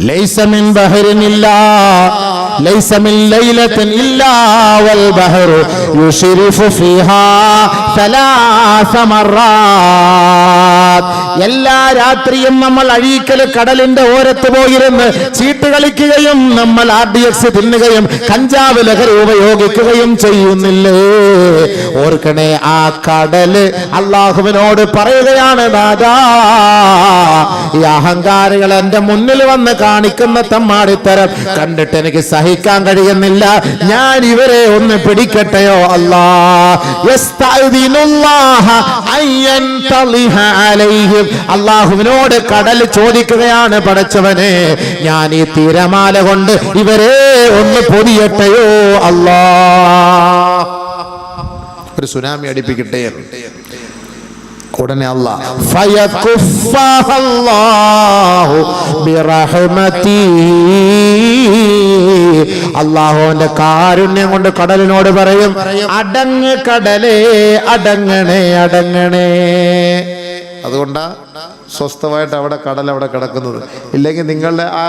ليس من بحر إلا ليس من ليلة إلا والبحر يشرف فيها ثلاث مرات. എല്ലാ രാത്രിയും നമ്മൾ അഴീക്കൽ കടലിന്റെ ഓരത്ത് പോയിരുന്ന് ചീട്ട് കളിക്കുകയും നമ്മൾ ആർ ഡി എക്സ് തിന്നുകയും കഞ്ചാവ് ലഹരി ഉപയോഗിക്കുകയും ചെയ്യുന്നില്ലേ? ഓർക്കണേ ആ കടൽ അള്ളാഹുവിനോട് പറയുകയാണ് ദാദാ ഈ അഹങ്കാരികൾ എന്റെ മുന്നിൽ വന്ന് കാണിക്കുന്ന തമ്മാടിത്തരം കണ്ടിട്ട് എനിക്ക് സഹിക്കാൻ കഴിയുന്നില്ല. ഞാൻ ഇവരെ ഒന്ന് പിടിക്കട്ടെയോ അല്ലാ? തളിഹ അലൈഹിം അള്ളാഹുവിനോട് കടൽ ചോദിക്കുകയാണ് പടച്ചവനെ. ഞാൻ ഈ തിരമാല കൊണ്ട് ഇവരെ ഒന്ന് പൊതിയട്ടെയോ അല്ലാ. ഒരു സുനാമി അടിപ്പിക്കട്ടെ. ഉടനെ അള്ളാഹുവിന്റെ കാരുണ്യം കൊണ്ട് കടലിനോട് പറയും അടങ്ങ് കടലേ അടങ്ങണേ അടങ്ങണേ. അതുകൊണ്ടാ സ്വസ്ഥമായിട്ട് അവിടെ കടൽ അവിടെ കിടക്കുന്നത്. ഇല്ലെങ്കിൽ നിങ്ങളുടെ ആ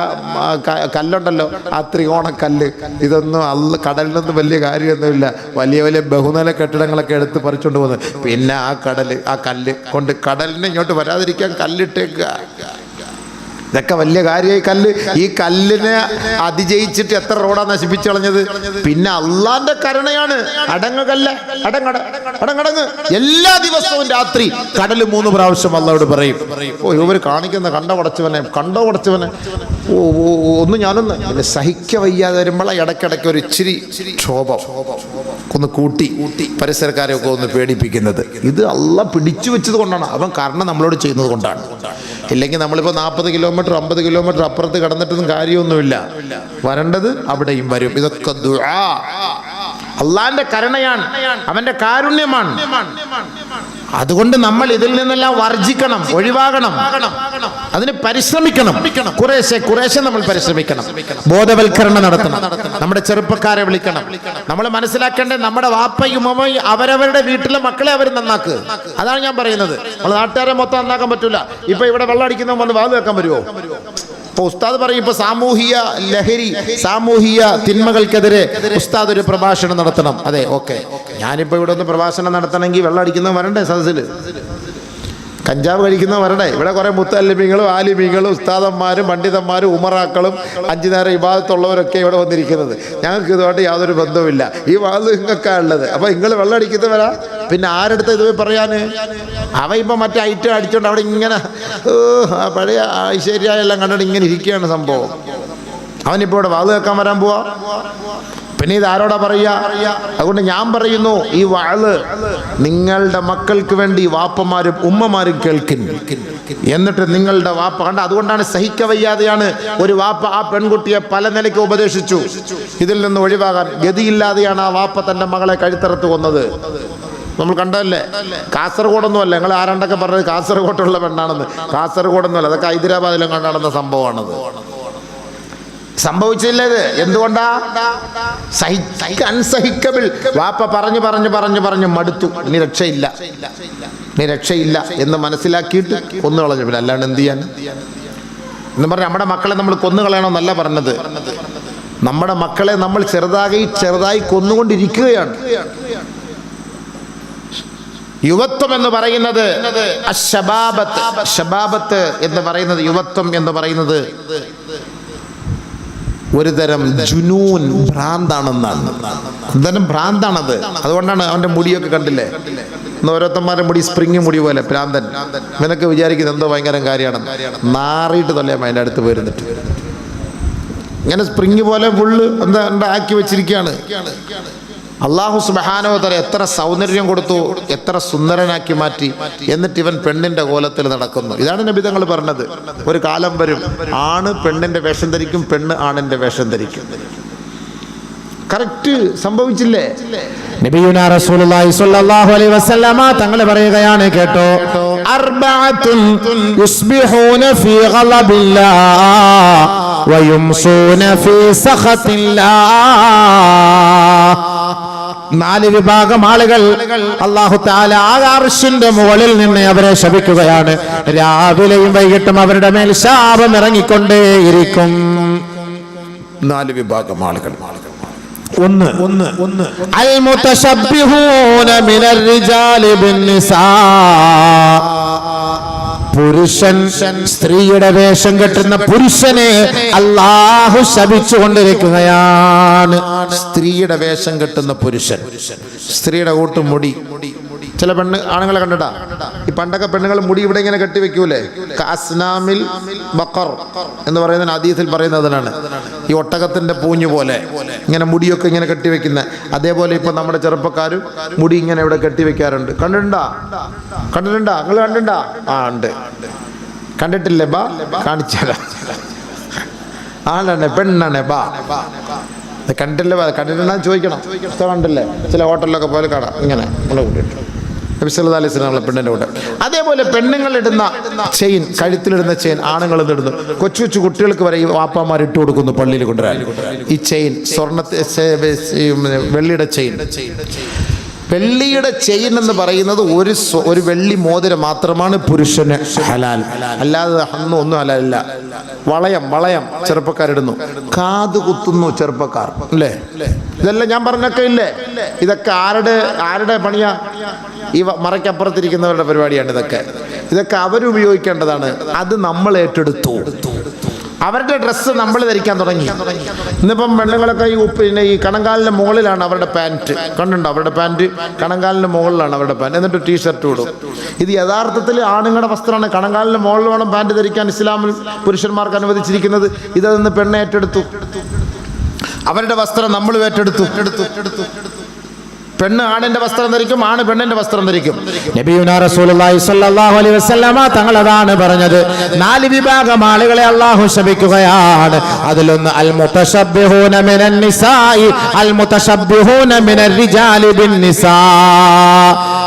ആ കല്ലുണ്ടല്ലോ ആ ത്രികോണ കല്ല് ഇതൊന്നും അല്ല കടലിനൊന്നും വലിയ കാര്യമൊന്നുമില്ല. വലിയ വലിയ ബഹുനില കെട്ടിടങ്ങളൊക്കെ എടുത്ത് പറിച്ചുകൊണ്ട് പോകുന്നത്. പിന്നെ ആ കടൽ ആ കല്ല് കൊണ്ട് കടലിനെ ഇങ്ങോട്ട് വരാതിരിക്കാൻ കല്ലിട്ടേക്കുക. ഇതൊക്കെ വലിയ കാര്യമായി. കല്ല് ഈ കല്ലിനെ അതിജയിച്ചിട്ട് എത്ര റോഡാ നശിപ്പിച്ചു കളഞ്ഞത്? പിന്നെ അള്ളാന്റെ കരുണയാണ്. അടങ്ങ് കല്ല്. അടങ്ങട അടങ്ങടങ്ങ് എല്ലാ ദിവസവും രാത്രി കടൽ മൂന്ന് പ്രാവശ്യം അള്ളവോട് പറയും. ഓ ഇവർ കാണിക്കുന്ന കണ്ട ഉടച്ചവനെ കണ്ടോ ഒന്ന് ഞാനൊന്ന് പിന്നെ സഹിക്ക വയ്യാതെ വരുമ്പോൾ ഇടയ്ക്കിടയ്ക്ക് ഒരു ഇച്ചിരി ക്ഷോഭം. ഒന്ന് കൂട്ടി പരിസരക്കാരെ ഒക്കെ ഒന്ന് പേടിപ്പിക്കുന്നത്. ഇത് അല്ല പിടിച്ചു വെച്ചത് കൊണ്ടാണ്. അവൻ കാരണം നമ്മളോട് ചെയ്യുന്നത് കൊണ്ടാണ്. ഇല്ലെങ്കിൽ നമ്മളിപ്പോൾ നാൽപ്പത് കിലോമീറ്റർ അമ്പത് കിലോമീറ്റർ അപ്പുറത്ത് കടന്നിട്ടൊന്നും കാര്യമൊന്നുമില്ല. വരേണ്ടത് അവിടെയും വരും. ഇതൊക്കെ. അള്ളാന്റെ കരുണയാണ്. അവന്റെ കാരുണ്യമാണ്. അതുകൊണ്ട് നമ്മൾ ഇതിൽ നിന്നെല്ലാം വർജിക്കണം ഒഴിവാകണം. അതിന് പരിശ്രമിക്കണം. കുറേശ്ശെ കുറേശ്ശെ നമ്മൾ പരിശ്രമിക്കണം. ബോധവൽക്കരണം നടത്തണം. നമ്മുടെ ചെറുപ്പക്കാരെ വിളിക്കണം. നമ്മൾ മനസ്സിലാക്കേണ്ടത് നമ്മുടെ വാപ്പയും ഉമ്മയും അവരവരുടെ വീട്ടിലെ മക്കളെ അവർ നന്നാക്ക്. അതാണ് ഞാൻ പറയുന്നത്. നമ്മൾ നാട്ടുകാരെ മൊത്തം നന്നാക്കാൻ പറ്റൂല. ഇപ്പൊ ഇവിടെ വെള്ളം അടിക്കുന്ന വന്ന് വാത് വെക്കാൻ വരുമോ ഇപ്പൊ ഉസ്താദ് പറയും ഇപ്പൊ സാമൂഹിക ലഹരി സാമൂഹിക തിന്മകൾക്കെതിരെ ഉസ്താദ് ഒരു പ്രഭാഷണം നടത്തണം. അതെ ഓക്കെ. ഞാനിപ്പോ ഇവിടെ ഒന്ന് പ്രഭാഷണം നടത്തണമെങ്കിൽ വെള്ളം അടിക്കുന്ന വരണ്ടേ സദസ്സിൽ കഞ്ചാവ് കഴിക്കുന്ന വരണേ ഇവിടെ കുറെ മുത്തല്ലിമികളും ആലിമികളും ഉസ്താദന്മാരും പണ്ഡിതന്മാരും ഉമറാക്കളും അഞ്ചു നേരം ഇബാദത്തുള്ളവരൊക്കെ ഇവിടെ വന്നിരിക്കുന്നത്. ഞങ്ങൾക്ക് ഇതുമായിട്ട് യാതൊരു ബന്ധവുമില്ല. ഈ വാത് നിങ്ങൾക്കാ ഉള്ളത് അപ്പൊ നിങ്ങൾ വെള്ളം അടിക്കുന്നവരാ? പിന്നെ ആരെടുത്ത് ഇത് പറയാൻ അവ ഇപ്പൊ മറ്റേ ഐറ്റം അടിച്ചോണ്ട് അവിടെ ഇങ്ങനെ പഴയ ഐശ്വര്യ ഐശ്വര്യെല്ലാം കണ്ടിട്ട് ഇങ്ങനെ ഇരിക്കുകയാണ് സംഭവം. അവനിപ്പോ ഇവിടെ വാത് കേൾക്കാൻ വരാൻ പോവാ? പിന്നെ ഇത് ആരോടാ പറയുക? അതുകൊണ്ട് ഞാൻ പറയുന്നു ഈ വാൾ നിങ്ങളുടെ മക്കൾക്ക് വേണ്ടി വാപ്പമാരും ഉമ്മമാരും കേൾക്കുന്നു എന്നിട്ട് നിങ്ങളുടെ വാപ്പ കണ്ട അതുകൊണ്ടാണ് സഹിക്ക വയ്യാതെയാണ് ഒരു വാപ്പ ആ പെൺകുട്ടിയെ പല നിലയ്ക്ക് ഉപദേശിച്ചു. ഇതിൽ നിന്ന് ഒഴിവാകാൻ ഗതിയില്ലാതെയാണ് ആ വാപ്പ തന്റെ മകളെ കഴുത്തറത്ത് കൊന്നത്. നമ്മൾ കണ്ടതല്ലേ? കാസർഗോഡൊന്നും അല്ല ഞങ്ങൾ ആരാണ്ടൊക്കെ പറഞ്ഞത് കാസർഗോട്ടുള്ള പെണ്ണാണെന്ന്. കാസർഗോഡൊന്നും അല്ല അതൊക്കെ ഹൈദരാബാദിലും കണ്ടാടുന്ന സംഭവമാണത്. സംഭവിച്ചില്ല ഇത്. എന്തുകൊണ്ടാ? അൺസഹിക്കബിൾ വാപ്പ പറഞ്ഞു പറഞ്ഞു പറഞ്ഞു പറഞ്ഞു മടുത്തു. ഇനി രക്ഷയില്ല. ഇനി രക്ഷയില്ല എന്ന് മനസ്സിലാക്കിയിട്ട് കൊന്നു കളഞ്ഞു. പിന്നെ അല്ലാണ്ട് എന്ത് ചെയ്യാൻ? എന്ന് പറഞ്ഞാൽ നമ്മുടെ മക്കളെ നമ്മൾ കൊന്നു കളയണമെന്നല്ല പറഞ്ഞത്. നമ്മുടെ മക്കളെ നമ്മൾ ചെറുതായി ചെറുതായി കൊന്നുകൊണ്ടിരിക്കുകയാണ്. യുവത്വം എന്ന് പറയുന്നത് അശബാബത്ത്. ശബാബത്ത് എന്ന് പറയുന്നത് യുവത്വം എന്ന് പറയുന്നത് ഒരു തരം ജുനൂൻ ഭ്രാന്താണെന്നാണ്. എന്തായാലും ഭ്രാന്താണത്. അതുകൊണ്ടാണ് അവന്റെ മുടിയൊക്കെ കണ്ടില്ലേ? ഇന്ന് ഓരോരുത്തന്മാരുടെ മുടി സ്പ്രിങ് മുടി പോലെ ഭ്രാന്തൻ. ഇവനൊക്കെ വിചാരിക്കുന്നത് എന്തോ ഭയങ്കര കാര്യമാണ്. നാറിയിട്ട് തള്ളിയാൽ അതിന്റെ അടുത്ത് വരുന്നിട്ട് ഇങ്ങനെ സ്പ്രിങ് പോലെ ഫുള്ള് എന്താ എന്താ ആക്കി വെച്ചിരിക്കുകയാണ്. അള്ളാഹു സുബഹാനോ തല എത്ര സൗന്ദര്യം കൊടുത്തു എത്ര സുന്ദരനാക്കി മാറ്റി എന്നിട്ട് ഇവൻ പെണ്ണിന്റെ കോലത്തിൽ നടക്കുന്നു. ഇതാണ് നബിതങ്ങൾ പറഞ്ഞത്. ഒരു കാലം വരും ആണ് പെണ്ണിന്റെ വേഷം ധരിക്കും പെണ്ണ് ആണിന്റെ വേഷം ധരിക്കും. കറക്റ്റ് സംഭവിച്ചില്ലേ? നബിയുന റസൂലുള്ളാഹി സ്വല്ലല്ലാഹു അലൈഹി വസല്ലമ തങ്ങൾ പറയുകയാണ് കേട്ടോ അർബഅത്തുൻ യുസ്ബിഹൂന ഫീ ഗളബില്ലാ വയുംസൂന ഫീ സഖത്തില്ലാ. നാല് വിഭാഗം ആളുകൾ അള്ളാഹു താല ആകാർഷിന്റെ മുകളിൽ നിന്ന് അവരെ ശപിക്കുകയാണ്. രാവിലെയും വൈകിട്ടും അവരുടെ മേൽ ശാപം ഇറങ്ങിക്കൊണ്ടേയിരിക്കും. നാല് വിഭാഗം ആളുകൾ. ഒന്ന്. ഒന്ന്. ഒന്ന്. അൽ മുതശബ്ബിഹൂന മിനർ റിജാലി പുരുഷൻ സ്ത്രീയുടെ വേഷം കെട്ടുന്ന പുരുഷനെ അള്ളാഹു ശപിച്ചുകൊണ്ടിരിക്കുകയാണ് സ്ത്രീയുടെ വേഷം കെട്ടുന്ന പുരുഷൻ. സ്ത്രീയുടെ കൂട്ട് മുടി ചില പെണ്ണ് ആണുങ്ങളെ കണ്ടടാ ഈ പണ്ടൊക്കെ പെണ്ണുങ്ങൾ മുടി ഇവിടെ ഇങ്ങനെ കെട്ടി വെക്കൂലേ? കാസ്നാമിൽ ബക്കർ എന്ന് പറയുന്ന അതീതിൽ പറയുന്നതിനാണ് ഈ ഒട്ടകത്തിന്റെ പൂഞ്ഞു പോലെ ഇങ്ങനെ മുടിയൊക്കെ ഇങ്ങനെ കെട്ടി വെക്കുന്ന. അതേപോലെ ഇപ്പൊ നമ്മുടെ ചെറുപ്പക്കാരും മുടി ഇങ്ങനെ ഇവിടെ കെട്ടി വെക്കാറുണ്ട്. കണ്ടിട്ടുണ്ടാ? കണ്ടിട്ടുണ്ടാ? നിങ്ങൾ കണ്ടിട്ടുണ്ടാ? ആ ഉണ്ട്. കണ്ടിട്ടില്ലേ ബാ? കാണിച്ചാ ആണാണ് പെണ്ണാണ് ബാ. കണ്ടില്ലേ കണ്ടിട്ടുണ്ടെന്ന് ചോദിക്കണം. കണ്ടില്ലേ? ചില ഹോട്ടലിലൊക്കെ പോലെ കാണാം. ഇങ്ങനെ. നമ്മളെ കൂട്ടിയിട്ട്. നബി സല്ലല്ലാഹു അലൈഹി പെണ്ണിന്റെ കൂടെ. അതേപോലെ പെണ്ണുങ്ങൾ ഇടുന്ന ചെയിൻ കഴുത്തിലിടുന്ന ചെയിൻ ആണുങ്ങൾ ഇടുന്നു കൊച്ചു കൊച്ചു കുട്ടികൾക്ക് വരെ ഈ വാപ്പാമാർ ഇട്ട് കൊടുക്കുന്നു പള്ളിയിൽ കൊണ്ടുവരാൻ. ഈ ചെയിൻ സ്വർണ വെള്ളിയുടെ ചെയിൻ. വെള്ളിയുടെ ചെയിൻ എന്ന് പറയുന്നത് ഒരു ഒരു വെള്ളി മോതിരം മാത്രമാണ് പുരുഷന് ഹലാൽ. അല്ലാതെ അന്നും ഒന്നും ഹലാലില്ല. വളയം വളയം ചെറുപ്പക്കാരിടുന്നു കാത് കുത്തുന്നു ചെറുപ്പക്കാർ. അല്ലേ? ഇതെല്ലാം ഞാൻ പറഞ്ഞൊക്കെ ഇല്ലേ? ഇതൊക്കെ ആരുടെ ആരുടെ പണിയാ? ഈ മറയ്ക്കപ്പുറത്തിരിക്കുന്നവരുടെ പരിപാടിയാണ് ഇതൊക്കെ. ഇതൊക്കെ അവരുപയോഗിക്കേണ്ടതാണ്. അത് നമ്മൾ ഏറ്റെടുത്തു. അവരുടെ ഡ്രസ്സ് നമ്മൾ ധരിക്കാൻ തുടങ്ങി. ഇന്നിപ്പം പെണ്ണുങ്ങളൊക്കെ ഈ പിന്നെ ഈ കണങ്കാലിന്റെ മുകളിലാണ് അവരുടെ പാന്റ് കണ്ടുണ്ടോ അവരുടെ പാന്റ് കണങ്കാലിന്റെ മുകളിലാണ് അവരുടെ പാന്റ് എന്നിട്ട് ടീഷർട്ട് ഇടും. ഇത് യഥാർത്ഥത്തിൽ ആണുങ്ങളുടെ വസ്ത്രമാണ്. കണങ്കാലിന്റെ മുകളിൽ വേണം പാന്റ് ധരിക്കാൻ ഇസ്ലാമിൽ പുരുഷന്മാർക്ക് അനുവദിച്ചിരിക്കുന്നത്. ഇതതിൽ നിന്ന് പെണ്ണ് ഏറ്റെടുത്തു. അവരുടെ വസ്ത്രം നമ്മൾ ഏറ്റെടുത്തു. എടുത്തു പെണ്ണ് ആണിന്റെ വസ്ത്രം ധരിക്കും ആണ് പെണ്ണിന്റെ വസ്ത്രം ധരിക്കും. അതാണ് പറഞ്ഞത്. നാല് വിഭാഗം ആളുകളെ അള്ളാഹു ശപിക്കുകയാണ്. അതിലൊന്ന് അൽ നിസായി അൽ നിസാ.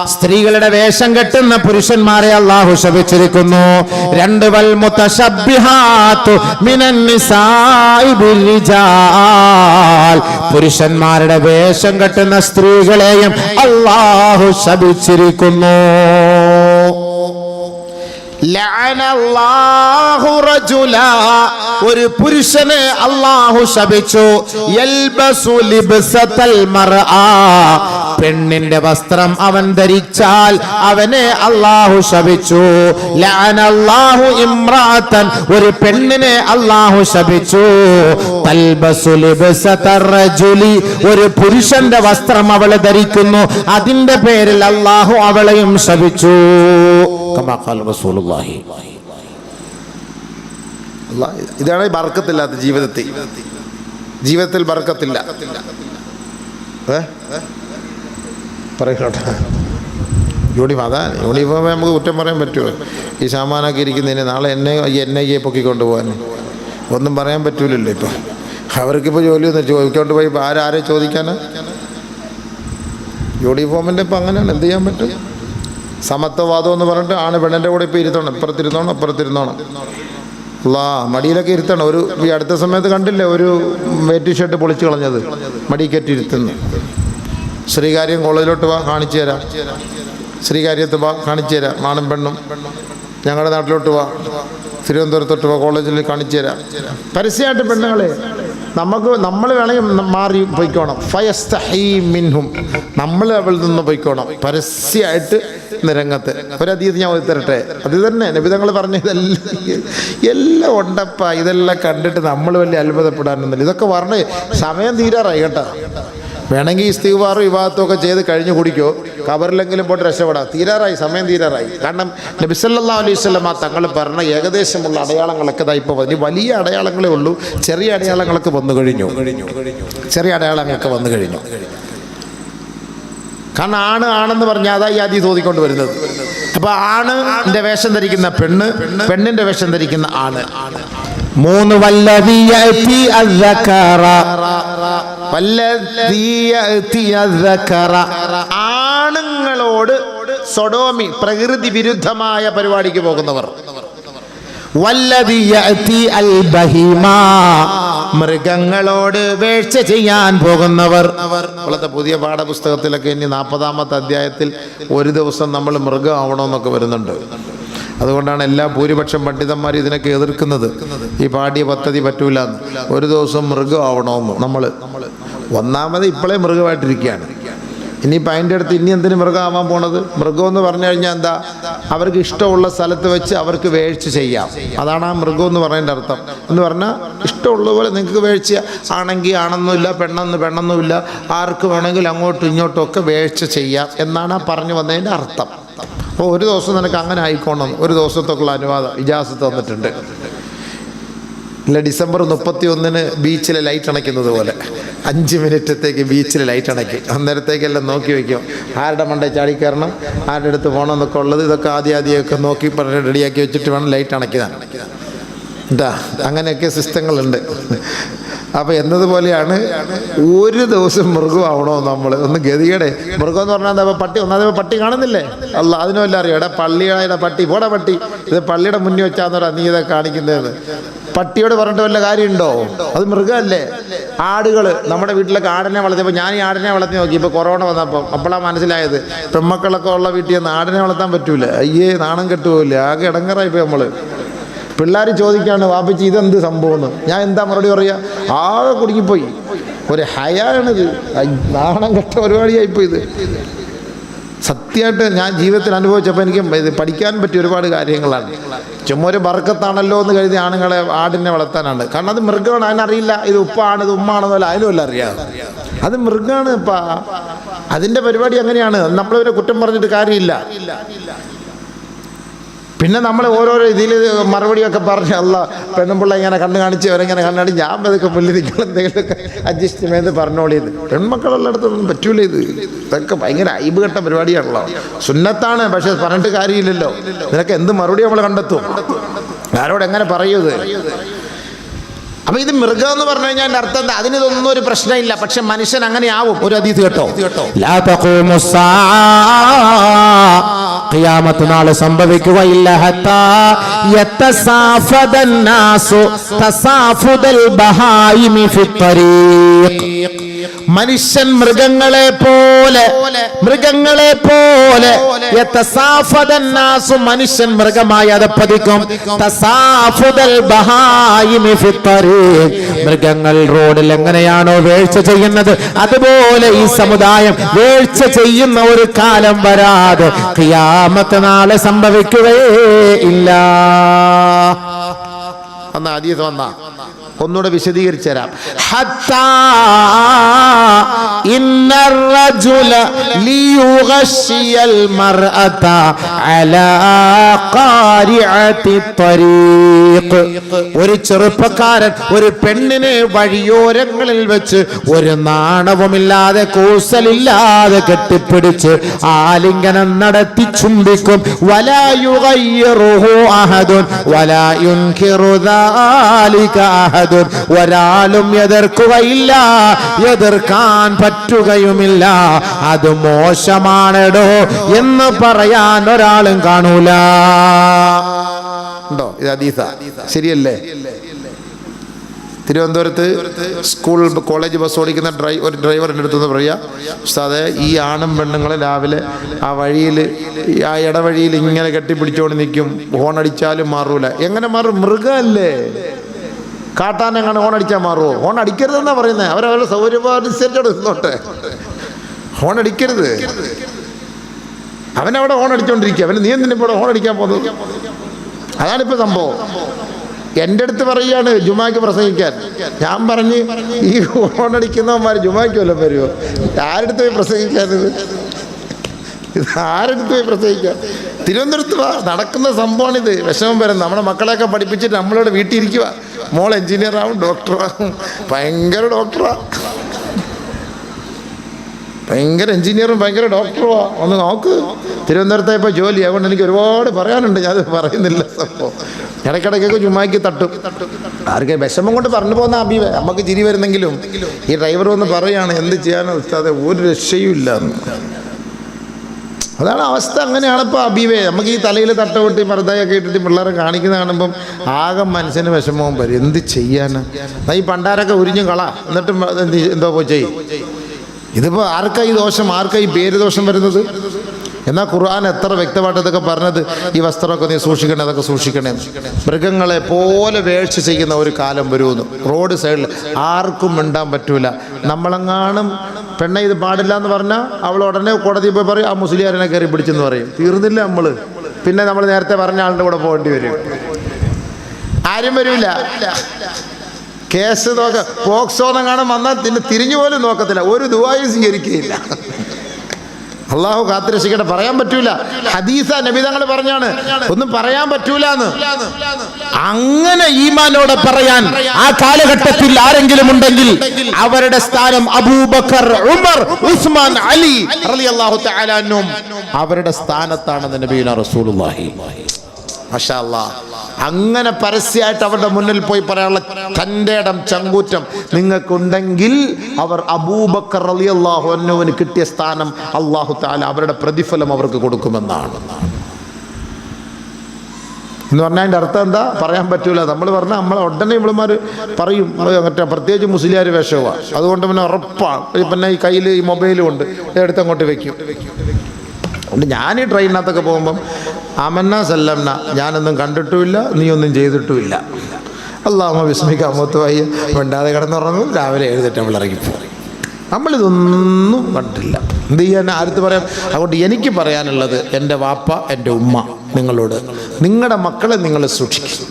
സ്ത്രീകളുടെ വേഷം കെട്ടുന്ന പുരുഷന്മാരെ അള്ളാഹു ശപിച്ചിരിക്കുന്നു രണ്ട് പുരുഷന്മാരുടെ വേഷം കെട്ടുന്ന സ്ത്രീകളെയും അള്ളാഹു ശപിച്ചിരിക്കുന്നു. ഒരു പുരുഷനെ അള്ളാഹു ശപിച്ചു. പെണ്ണിന്റെ വസ്ത്രം അവൻ ധരിച്ചാൽ അവനെ അള്ളാഹു ശപിച്ചു. ലാനല്ലാഹു ഇമ്രാത്തൻ ഒരു പെണ്ണിനെ അള്ളാഹു ശപിച്ചു. തൽബസു ലിബ്സത്തർ റജുലി. ഒരു പുരുഷന്റെ വസ്ത്രം അവൾ ധരിക്കുന്നു. അതിന്റെ പേരിൽ അള്ളാഹു അവളെയും ശപിച്ചു. കമാ ഖാല റസൂലുള്ളാഹി. അല്ലാ, ഇതാണ് ബർക്കത്തില്ലാത്ത ജീവിതത്തിൽ. ജീവിതത്തിൽ ബർക്കത്തില്ല. ഏ? പറയട്ടെ യൂണിഫോം അതാ യൂണിഫോമെ നമുക്ക് കുറ്റം പറയാൻ പറ്റുമോ ഈ സാമാനൊക്കെ ഇരിക്കുന്നതിന് നാളെ എന്നെ എൻ ഐ എ പൊക്കിക്കൊണ്ട് പോകാൻ ഒന്നും പറയാൻ പറ്റൂലല്ലോ ഇപ്പം. അവർക്കിപ്പോൾ ജോലിയൊന്നും ചോദിക്കൊണ്ട് പോയി ആരെ ആരാരെ ചോദിക്കാനാ? യൂണിഫോമിന്റെ ഇപ്പം അങ്ങനെയാണ്. എന്ത് ചെയ്യാൻ പറ്റും? സമത്വവാദം എന്ന് പറഞ്ഞിട്ട് ആണ് പെണ്ണിന്റെ കൂടെ ഇപ്പോൾ ഇരുത്തണം. ഇപ്പുറത്തിരുന്നോണം അപ്പുറത്തിരുന്നോണം അല്ലാ മടിയിലൊക്കെ ഇരുത്തണം. ഒരു ഈ അടുത്ത സമയത്ത് കണ്ടില്ലേ? ഒരു വേറ്റി ഷർട്ട് പൊളിച്ച് കളഞ്ഞത്. മടിക്കറ്റി ഇരുത്തുന്നു. ശ്രീകാര്യം കോളേജിലോട്ട് വാ കാണിച്ചു തരാം. ശ്രീകാര്യത്ത് വാ കാണിച്ചു തരാം. ആണും പെണ്ണും. ഞങ്ങളുടെ നാട്ടിലോട്ട് വാ. തിരുവനന്തപുരത്തോട്ട് വാ കോളേജിൽ കാണിച്ചു തരാം. പരസ്യമായിട്ട് പെണ്ണുങ്ങളെ നമുക്ക് നമ്മൾ വേണമെങ്കിൽ മാറി പൊയ്ക്കോണം. ഫയസ്തഹീ മിൻഹും. നമ്മൾ അവളിൽ നിന്ന് പൊയ്ക്കോണം. പരസ്യമായിട്ട് നിരങ്ങത്ത്. ഒരതീത് ഞാൻ തരട്ടെ അത് തന്നെ. നബിതങ്ങൾ പറഞ്ഞ ഇതെല്ലാം എല്ലാം ഉണ്ടപ്പ ഇതെല്ലാം കണ്ടിട്ട് നമ്മൾ വലിയ അത്ഭുതപ്പെടാനൊന്നുമില്ല. ഇതൊക്കെ പറഞ്ഞ് സമയം തീരാറായി കേട്ടോ. വേണമെങ്കിൽ ഇസ്തിഗ്വാറും വിവാഹത്തും ഒക്കെ ചെയ്ത് കഴിഞ്ഞു കുടിക്കോ. കബറിലെങ്കിലും പോയിട്ട് രക്ഷപ്പെടാം. തീരാറായി സമയം തീരാറായി. കാരണം നബിസല്ലാ അലൈഹി സ്വലം ആ തങ്ങൾ പറഞ്ഞ ഏകദേശമുള്ള അടയാളങ്ങളൊക്കെ ഇതാ ഇപ്പോൾ വന്നു. വലിയ അടയാളങ്ങളേ ഉള്ളൂ. ചെറിയ അടയാളങ്ങളൊക്കെ വന്നു കഴിഞ്ഞു. ചെറിയ അടയാളങ്ങളൊക്കെ വന്നു കഴിഞ്ഞു. കാരണം ആണ് ആണെന്ന് പറഞ്ഞാൽ അതാ ഈ ആദ്യം തോന്നിക്കൊണ്ട് വരുന്നത്. അപ്പൊ ആണിന്റെ വേഷം ധരിക്കുന്ന പെണ്ണ് പെണ്ണിന്റെ വേഷം ധരിക്കുന്ന ആണ്. മൂന്ന് വല്ലതി ആണുങ്ങളോട് സൊഡോമി പ്രകൃതി വിരുദ്ധമായ പരിപാടിക്ക് പോകുന്നവർ. മൃഗങ്ങളോട് വേഴ്ച ചെയ്യാൻ പോകുന്നവർ. ഇപ്പോഴത്തെ പുതിയ പാഠപുസ്തകത്തിലൊക്കെ ഇനി നാൽപ്പതാമത്തെ അധ്യായത്തിൽ ഒരു ദിവസം നമ്മൾ മൃഗമാവണമെന്നൊക്കെ വരുന്നുണ്ട്. അതുകൊണ്ടാണ് എല്ലാ ഭൂരിപക്ഷം പണ്ഡിതന്മാർ ഇതിനൊക്കെ എതിർക്കുന്നത്. ഈ പാഠ്യ പദ്ധതി പറ്റൂല ഒരു ദിവസം മൃഗമാവണമെന്ന് നമ്മൾ ഒന്നാമത് ഇപ്പോഴേ മൃഗമായിട്ടിരിക്കുകയാണ്. ഇനിയിപ്പോൾ അതിന്റെ അടുത്ത് ഇനി എന്തിനു മൃഗമാവാൻ പോണത്? മൃഗം എന്ന് പറഞ്ഞു കഴിഞ്ഞാൽ എന്താ? അവർക്ക് ഇഷ്ടമുള്ള സ്ഥലത്ത് വെച്ച് അവർക്ക് വേഴ്ച ചെയ്യാം. അതാണ് ആ മൃഗം എന്ന് പറയുന്നതിന്റെ അർത്ഥം. എന്ന് പറഞ്ഞാൽ ഇഷ്ടമുള്ള പോലെ നിങ്ങൾക്ക് വേഴ്ച ആണെങ്കിൽ ആണെന്നുമില്ല പെണ്ണെന്ന് പെണ്ണെന്നുമില്ല ആർക്ക് വേണമെങ്കിലും അങ്ങോട്ടും ഇങ്ങോട്ടും ഒക്കെ വേഴ്ച ചെയ്യാം എന്നാണ് ആ പറഞ്ഞു വന്നതിന്റെ അർത്ഥം. അപ്പോൾ ഒരു ദിവസം നിനക്ക് അങ്ങനെ ആയിക്കോണം. ഒരു ദിവസത്തേക്കുള്ള അനുവാദം ഇജാസത്ത് തന്നിട്ടുണ്ട്. ഇല്ല ഡിസംബർ മുപ്പത്തി ഒന്നിന് ബീച്ചിലെ ലൈറ്റ് അണയ്ക്കുന്നത് പോലെ. അഞ്ച് മിനിറ്റത്തേക്ക് ബീച്ചിൽ ലൈറ്റ് അണയ്ക്കും. അന്നേരത്തേക്കെല്ലാം നോക്കി വയ്ക്കും ആരുടെ മണ്ടേ ചാടി ആരുടെ അടുത്ത് പോകണം എന്നൊക്കെ ഉള്ളത് ഇതൊക്കെ ആദ്യം ആദ്യമൊക്കെ നോക്കി പറഞ്ഞ് റെഡിയാക്കി വെച്ചിട്ട് വേണം ലൈറ്റ് അണയ്ക്കാൻ. എന്താ അങ്ങനെയൊക്കെ സിസ്റ്റങ്ങളുണ്ട്. അപ്പോൾ എന്നതുപോലെയാണ് ഒരു ദിവസം മൃഗമാവണോ നമ്മൾ ഒന്ന് ഗതികേടെ. മൃഗം എന്ന് പറഞ്ഞാൽ എന്താ പട്ടി? ഒന്നാമത് പട്ടി കാണുന്നില്ലേ? അല്ല അതിനുമല്ല അറിയാം? എടാ പള്ളിയുടെ പട്ടി പോടാ പട്ടി. ഇത് പള്ളിയുടെ മുന്നിൽ വെച്ചാന്നോടാ നീ ഇതൊക്കെ കാണിക്കുന്നതെന്ന്. പട്ടിയോട് പറഞ്ഞിട്ട് വല്ല കാര്യമുണ്ടോ? അത് മൃഗമല്ലേ? ആടുകൾ നമ്മുടെ വീട്ടിലൊക്കെ ആടിനെ വളർത്തിയപ്പോൾ ഞാൻ ഈ ആടിനെ വളർത്തി നോക്കി. ഇപ്പോൾ കൊറോണ വന്നപ്പോൾ അപ്പോഴാണ് മനസ്സിലായത്. പെമ്മക്കളൊക്കെ ഉള്ള വീട്ടിൽ നിന്ന് ആടിനെ വളർത്താൻ പറ്റൂല. അയ്യേ നാണം കെട്ടുപോലെ ആകെ ഇടങ്ങറായിപ്പോയി നമ്മൾ പിള്ളേർ ചോദിക്കാണ് വാപ്പച്ചി ഇതെന്ത് സംഭവം എന്ന് ഞാൻ എന്താ മറുപടി പറയുക ആകെ കുടുങ്ങിപ്പോയി. ഒരു ഹയാണിത്. നാണം കെട്ട പരിപാടിയായിപ്പോയി ഇത്. സത്യമായിട്ട് ഞാൻ ജീവിതത്തിൽ അനുഭവിച്ചപ്പോൾ എനിക്ക് ഇത് പഠിക്കാൻ പറ്റിയ ഒരുപാട് കാര്യങ്ങളാണ്. ചുമ്മാ ഒരു ബർക്കത്താണല്ലോ എന്ന് കരുതി ആണുങ്ങളെ ആടിനെ വളർത്താനാണ്. കാരണം അത് മൃഗമാണ് അതിനറിയില്ല. ഇത് ഉപ്പാണ് ഇത് ഉമ്മാണെന്നല്ല അതിനുമല്ല അറിയാം. അത് മൃഗമാണ് ഇപ്പം. അതിന്റെ പരിപാടി അങ്ങനെയാണ്. നമ്മളിവരെ കുറ്റം പറഞ്ഞിട്ട് കാര്യമില്ല. പിന്നെ നമ്മൾ ഓരോരോ ഇതിൽ മറുപടിയൊക്കെ പറഞ്ഞ് അല്ല പെണ്ണുമ്പിള്ള ഇങ്ങനെ കണ്ണ് കാണിച്ച് അവരെങ്ങനെ കണ്ണാടി ഞാൻ ഇതൊക്കെ പുള്ളി നിങ്ങൾ എന്തെങ്കിലുമൊക്കെ അഡ്ജസ്റ്റ് ചെയ്ത് പറഞ്ഞോളിയത് പെൺമക്കളുള്ളിടത്തൊന്നും പറ്റൂല ഇത്. ഇതൊക്കെ ഭയങ്കര അയബ് കെട്ട പരിപാടിയാണല്ലോ. സുന്നത്താണ് പക്ഷെ പറഞ്ഞിട്ട് കാര്യമില്ലല്ലോ. നിനക്ക് എന്ത് മറുപടി നമ്മൾ കണ്ടെത്തും? ആരോട് എങ്ങനെ പറയൂത് അപ്പൊ ഇത് മൃഗം എന്ന് പറഞ്ഞു കഴിഞ്ഞാൽ അർത്ഥം എന്താ? അതിനിതൊന്നും ഒരു പ്രശ്നമില്ല. പക്ഷെ മനുഷ്യൻ അങ്ങനെയാവും. ഒരു അതീത് കേട്ടോ. കേട്ടോ ഖിയാമത്ത് നാൾ സംഭവിക്കുകയില്ല. ഹത്താ യതസാഫദൻ നാസു തസാഫുദൽ ബഹായിമി ഫി ത്വരീഖ് മനുഷ്യൻ മൃഗങ്ങളെ പോലെ മൃഗങ്ങളെ പോലെ. മനുഷ്യൻ മൃഗമായി അത് പതിക്കും. മൃഗങ്ങൾ റോഡിൽ എങ്ങനെയാണോ വീഴ്ച ചെയ്യുന്നത് അതുപോലെ ഈ സമുദായം വീഴ്ച ചെയ്യുന്ന ഒരു കാലം വരാതെ നാളെ സംഭവിക്കുകയേ ഇല്ല. അന്ന് ഹദീസ് വന്ന. ഒന്നുകൂടെ വിശദീകരിച്ചു തരാം. ഒരു ചെറുപ്പക്കാരൻ ഒരു പെണ്ണിനെ വഴിയോരങ്ങളിൽ വെച്ച് ഒരു നാണവുമില്ലാതെ കൂസലില്ലാതെ കെട്ടിപ്പിടിച്ച് ആലിംഗനം നടത്തി ചുംബിക്കും. വലായുകയ്യറുഹു അഹദുൻ വലായുൻ കിറുതാ ഒരാളും എതിർക്കുകയില്ല എതിർക്കാൻ പറ്റുകയുമില്ല. അത് മോശമാണെടോ എന്ന് പറയാൻ ഒരാളും കാണൂല. ഉണ്ടോ? ഇത് അതീസ ശരിയല്ലേ? തിരുവനന്തപുരത്ത് സ്കൂൾ കോളേജ് ബസ് ഓടിക്കുന്ന ഡ്രൈ ഒരു ഡ്രൈവറിന്റെ അടുത്തുനിന്ന് പറയുക ഉസ്താദെ ഈ ആണും പെണ്ണുങ്ങളെ രാവിലെ ആ വഴിയിൽ ആ ഇടവഴിയിൽ ഇങ്ങനെ കെട്ടിപ്പിടിച്ചുകൊണ്ട് നിൽക്കും. ഹോൺ അടിച്ചാലും മാറൂല. എങ്ങനെ മാറും? മൃഗമല്ലേ? കാട്ടാനെങ്ങാണ് ഹോൺ അടിച്ചാൽ മാറുമോ ഹോൺ അടിക്കരുതെന്നാ പറയുന്നത് അവരവരുടെ സൗകര്യമനുസരിച്ചോട് നിന്നോട്ടെ. ഹോൺ അടിക്കരുത്. അവനവിടെ ഹോൺ അടിച്ചോണ്ടിരിക്കുക. അവന് നീ എന്തിനാ ഹോൺ അടിക്കാൻ പോകുന്നത്? അതാണിപ്പോൾ സംഭവം. എന്റെ അടുത്ത് പറയുകയാണ് ജുമാക്ക് പ്രസംഗിക്കാൻ. ഞാൻ പറഞ്ഞ് ഈ ഹോണടിക്കുന്നവന്മാർ ജുമാക്ക് വല്ലതും വരുമോ ആരെടുത്ത് പോയി പ്രസംഗിക്കാനത്? ഇത് ആരെടുത്ത് പോയി പ്രസംഗിക്കാം തിരുവനന്തപുരത്ത് നടക്കുന്ന ഇത് വിഷമം വരും. നമ്മുടെ മക്കളെയൊക്കെ പഠിപ്പിച്ചിട്ട് നമ്മളോട് വീട്ടിൽ ഇരിക്കുക മോൾ എഞ്ചിനീയർ ആവും ഡോക്ടറാവും. ഭയങ്കര ഡോക്ടറാ. ഭയങ്കര എഞ്ചിനീയറും ഭയങ്കര ഡോക്ടറുമാ ഒന്ന് നോക്ക്. തിരുവനന്തപുരത്തെ ഇപ്പോൾ ജോലി. അതുകൊണ്ട് എനിക്ക് ഒരുപാട് പറയാനുണ്ട്. ഞാൻ പറയുന്നില്ല. സംഭവം. ഇടയ്ക്കിടയ്ക്കൊക്കെ ചുമ്മാക്കി തട്ടും. ആർക്കെ വിഷമം കൊണ്ട് പറഞ്ഞു പോകുന്ന അഭി നമുക്ക് ചിരി വരുന്നെങ്കിലും ഈ ഡ്രൈവർ വന്ന് പറയുകയാണ് എന്ത് ചെയ്യാനോ ഉസ്താദെ? ഒരു രക്ഷയും ഇല്ല അതാണ് അവസ്ഥ. അങ്ങനെയാണ് ഇപ്പോൾ അഭിവേ നമുക്ക് ഈ തലയിൽ തട്ടവിട്ട് മറുതായൊക്കെ ഇട്ടിട്ട് പിള്ളേരെ കാണിക്കുന്ന കാണുമ്പം ആകെ മനസ്സിന് വിഷമവും വരും. എന്ത് ചെയ്യാനാ? ഈ പണ്ടാരൊക്കെ ഉരിഞ്ഞു കള. എന്നിട്ടും എന്തോ പോയി ചെയ്യും. ഇതിപ്പോൾ ആർക്കായി ദോഷം? ആർക്കായി പേര് ദോഷം വരുന്നത്? എന്നാൽ ഖുർആൻ എത്ര വ്യക്തമായിട്ട് ഇതൊക്കെ പറഞ്ഞത്? ഈ വസ്ത്രമൊക്കെ നീ സൂക്ഷിക്കണേ അതൊക്കെ സൂക്ഷിക്കണേ. മൃഗങ്ങളെ പോലെ വേഴ്ച ചെയ്യുന്ന ഒരു കാലം വരുമെന്ന്. റോഡ് സൈഡിൽ ആർക്കും മിണ്ടാൻ പറ്റൂല. നമ്മളെങ്ങാനും പെണ്ണ ഇത് പാടില്ല എന്ന് പറഞ്ഞാൽ അവൾ ഉടനെ കോടതി പോയി പറയും ആ മുസ്ലിയാരനെ കയറി പിടിച്ചെന്ന് പറയും. തീർന്നില്ല നമ്മൾ പിന്നെ നമ്മൾ നേരത്തെ പറഞ്ഞ ആളുടെ കൂടെ പോകേണ്ടി വരും. ആരും വരില്ല കേസ് നോക്ക പോക്സോ കാണാൻ വന്നാൽ പിന്നെ തിരിഞ്ഞു പോലും നോക്കത്തില്ല. ഒരു ദുബായും സ്വീകരിക്കുകയില്ല അള്ളാഹു കാത്തിരക്ഷിക്കട്ടെ പറയാൻ പറ്റൂല. ഹദീസ നബി തങ്ങൾ പറഞ്ഞാണ് ഒന്നും പറയാൻ പറ്റൂല അങ്ങനെ ഈമാനോടെ പറയാൻ ആ കാലഘട്ടത്തിൽ ആരെങ്കിലും ഉണ്ടെങ്കിൽ അവരുടെ സ്ഥാനം അബൂബക്കർ ഉമർ ഉസ്മാൻ അലി റളിയല്ലാഹു തആല അൻഹും. അവരുടെ സ്ഥാനത്താണ് നബീന റസൂലുള്ളാഹി. മാഷാ അല്ലാ. അങ്ങനെ പരസ്യമായിട്ട് അവരുടെ മുന്നിൽ പോയി പറയാനുള്ള തന്റെ ഇടം ചങ്കൂറ്റം നിങ്ങൾക്കുണ്ടെങ്കിൽ അവർ അബൂബക്കർ അലി അള്ളാഹു അന്നുവിന് കിട്ടിയ സ്ഥാനം അള്ളാഹു താല അവരുടെ പ്രതിഫലം അവർക്ക് കൊടുക്കുമെന്നാണ്. എന്ന് പറഞ്ഞാൽ അതിന്റെ അർത്ഥം എന്താ? പറയാൻ പറ്റൂല. നമ്മൾ പറഞ്ഞാൽ നമ്മളെ ഉടനെ ഇവളുമാർ പറയും. മറ്റേ പ്രത്യേകിച്ച് മുസ്ലിയാർ വേഷമാണ് അതുകൊണ്ട് പിന്നെ ഉറപ്പാണ് പിന്നെ ഈ കയ്യിൽ ഈ മൊബൈലും ഉണ്ട്. എടുത്തങ്ങോട്ട് വെക്കും. അതുകൊണ്ട് ഞാൻ ഈ ട്രെയിനിനകത്തൊക്കെ പോകുമ്പം അമന്ന സല്ലംന ഞാനൊന്നും കണ്ടിട്ടുമില്ല നീയൊന്നും ചെയ്തിട്ടുമില്ല. അള്ളാഹമ്മ വിസ്മിക്കാൻ മൊത്തമായി മിണ്ടാതെ കിടന്നുറങ്ങും രാവിലെ എഴുതിട്ട് നമ്മൾ ഇറങ്ങിപ്പോയി നമ്മളിതൊന്നും കണ്ടില്ല. എന്ത് ചെയ്യാൻ ആരത്ത് പറയാം? അതുകൊണ്ട് എനിക്ക് പറയാനുള്ളത് എന്റെ വാപ്പ എന്റെ ഉമ്മ നിങ്ങളോട്. നിങ്ങളുടെ മക്കളെ നിങ്ങൾ സൂക്ഷിക്കും.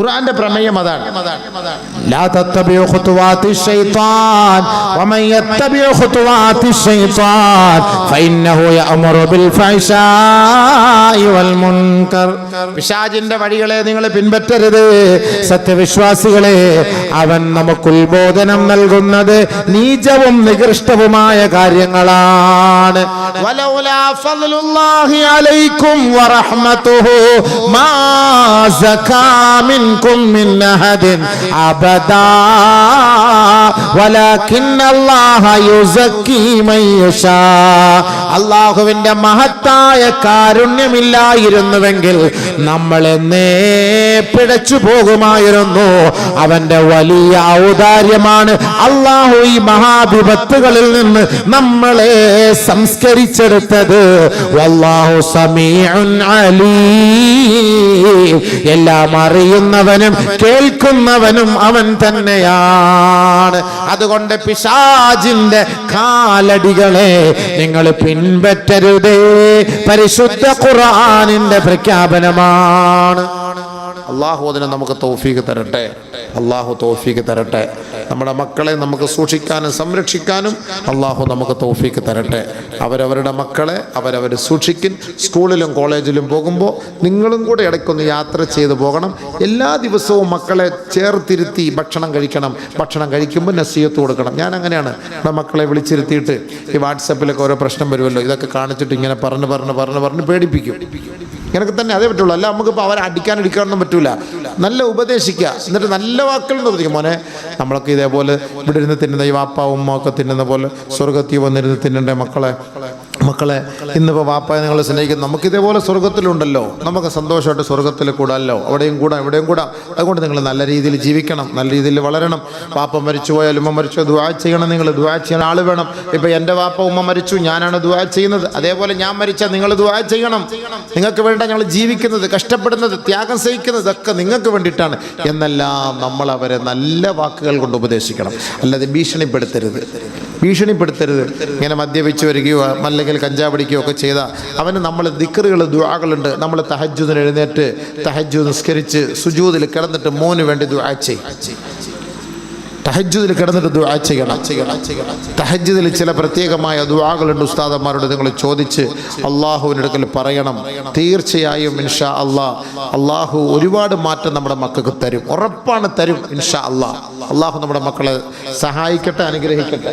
ഖുർആന്റെ പ്രമേയം അതാണ്. ലാ തത്തബിഉ ഖുതുവാതി ശൈത്താൻ വമൻ യത്തബിഉ ഖുതുവാതി ശൈത്താൻ ഫഇന്നഹു യഅമറു ബിൽ ഫഹ്ശാഇ വൽ മുൻകർ. പിശാചിന്റെ വഴികളെ നിങ്ങൾ പിൻപറ്റരുത്. സത്യവിശ്വാസികളെ അവൻ നമുക്ക് ഉൽബോധനം നൽകുന്നത് നീചവും നികൃഷ്ടവുമായ കാര്യങ്ങളാണ്. വലൗലാ ഫദ്ലുല്ലാഹി അലൈക്കും വറഹ്മതുഹു മാ സകാമിൻ منكم من أحد أبدا ولكن الله يزكي من يشاء അള്ളാഹുവിന്റെ മഹത്തായ കാരുണ്യമില്ലായിരുന്നുവെങ്കിൽ നമ്മൾ എന്നേ പിഴച്ചു പോകുമായിരുന്നു അവന്റെ വലിയ ഔദാര്യമാണ് അള്ളാഹു ഈ മഹാവിപത്തുകളിൽ നിന്ന് നമ്മളെ സംസ്കരിച്ചെടുത്തത് വല്ലാഹു സമീഉൻ അലീം എല്ലാം അറിയുന്നവനും കേൾക്കുന്നവനും അവൻ തന്നെയാണ്. അതുകൊണ്ട് പിശാജിന്റെ കാലടികളെ നിങ്ങൾ പിൻപറ്റരുതേ. പരിശുദ്ധ ഖുർആനിന്റെ പ്രഖ്യാപനമാണ്. അള്ളാഹു അതിനെ നമുക്ക് തൗഫീക്ക് തരട്ടെ. അള്ളാഹു തോഫീക്ക് തരട്ടെ. നമ്മുടെ മക്കളെ നമുക്ക് സൂക്ഷിക്കാനും സംരക്ഷിക്കാനും അള്ളാഹു നമുക്ക് തോഫീക്ക് തരട്ടെ. അവരവരുടെ മക്കളെ അവരവർ സൂക്ഷിക്കും. സ്കൂളിലും കോളേജിലും പോകുമ്പോൾ നിങ്ങളും കൂടെ ഇടയ്ക്കൊന്ന് യാത്ര ചെയ്തു പോകണം. എല്ലാ ദിവസവും മക്കളെ ചേർത്തിരുത്തി ഭക്ഷണം കഴിക്കണം. ഭക്ഷണം കഴിക്കുമ്പോൾ നസീയത്ത് കൊടുക്കണം. ഞാൻ അങ്ങനെയാണ് നമ്മുടെ മക്കളെ വിളിച്ചിരുത്തിയിട്ട് ഈ വാട്സപ്പിലൊക്കെ ഓരോ പ്രശ്നം വരുമല്ലോ. ഇതൊക്കെ കാണിച്ചിട്ട് ഇങ്ങനെ പറഞ്ഞ് പറഞ്ഞ് പറഞ്ഞ് പറഞ്ഞ് പേടിപ്പിക്കും. ഇങ്ങനൊക്കെ തന്നെ അതേ പറ്റുള്ളൂ. അല്ല നമുക്കിപ്പോൾ അവരെ അടിക്കാൻ എടുക്കാനൊന്നും പറ്റൂല. നല്ല ഉപദേശിക്കുക. എന്നിട്ട് നല്ല വാക്കുകൾ നിർദ്ദേശിക്കും മോനെ. നമ്മളൊക്കെ ഇതേപോലെ ഇവിടെ ഇരുന്ന് തിന്നുന്ന ഈ വാപ്പ ഉമ്മ ഒക്കെ തിന്നുന്ന പോലെ സ്വർഗത്തിൽ വന്നിരുന്ന് തിന്നണ്ടേ മക്കളെ? മക്കളെ ഇന്നിപ്പോൾ വാപ്പ നിങ്ങളെ സ്നേഹിക്കുന്നു നമുക്ക് ഇതേപോലെ സ്വർഗത്തിലുണ്ടല്ലോ. നമുക്ക് സന്തോഷമായിട്ട് സ്വർഗത്തിൽ കൂടാമല്ലോ അവിടെയും കൂടാം ഇവിടെയും കൂടാം. അതുകൊണ്ട് നിങ്ങൾ നല്ല രീതിയിൽ ജീവിക്കണം നല്ല രീതിയിൽ വളരണം. വാപ്പ മരിച്ചു പോയാൽ ഉമ്മ മരിച്ചു ദുആ ചെയ്യണം നിങ്ങൾ ദുആ ചെയ്യണം ആൾ വേണം. ഇപ്പം എന്റെ വാപ്പ ഉമ്മ മരിച്ചു ഞാനാണ് ദുആ ചെയ്യുന്നത്. അതേപോലെ ഞാൻ മരിച്ചാൽ നിങ്ങൾ ദുആ ചെയ്യണം. നിങ്ങൾക്ക് വേണ്ട ഞങ്ങൾ ജീവിക്കുന്നത് കഷ്ടപ്പെടുന്നത് ത്യാഗം സഹിക്കുന്നത് ഒക്കെ നിങ്ങൾക്ക് വേണ്ടിയിട്ടാണ്. എന്നെല്ലാം നമ്മൾ അവരെ നല്ല വാക്കുകൾ കൊണ്ട് ഉപദേശിക്കണം. അല്ലാതെ ഭീഷണിപ്പെടുത്തരുത്. ഭീഷണിപ്പെടുത്തരുത്. ഇങ്ങനെ മദ്യപിച്ച് വരികയോ അല്ലെങ്കിൽ കഞ്ചാവ് പിടിക്കുകയോ ഒക്കെ ചെയ്താൽ അവന് നമ്മൾ ദിക്കറുകൾ ദുആകളുണ്ട്. നമ്മൾ തഹജ്ജുദിന് എഴുന്നേറ്റ് തഹജ്ജു നിസ്കരിച്ച് സുജൂതിൽ കിടന്നിട്ട് മോന് വേണ്ടി ദുആ തഹജ്ജുദിൽ കിടന്നിട്ട് ദുആ ചെയ്യണം. തഹജ്ജുദിൽ ചില പ്രത്യേകമായ ദുആകളുണ്ട് ഉസ്താദന്മാരോട് നിങ്ങൾ ചോദിച്ച് അള്ളാഹുവിനടുക്കൽ പറയണം. തീർച്ചയായും ഇൻഷാ അള്ളാഹ് അള്ളാഹു ഒരുപാട് മാറ്റം നമ്മുടെ മക്കൾക്ക് തരും. ഉറപ്പാണ് തരും ഇൻഷാ അള്ളാഹ് അള്ളാഹു നമ്മുടെ മക്കളെ സഹായിക്കട്ടെ അനുഗ്രഹിക്കട്ടെ.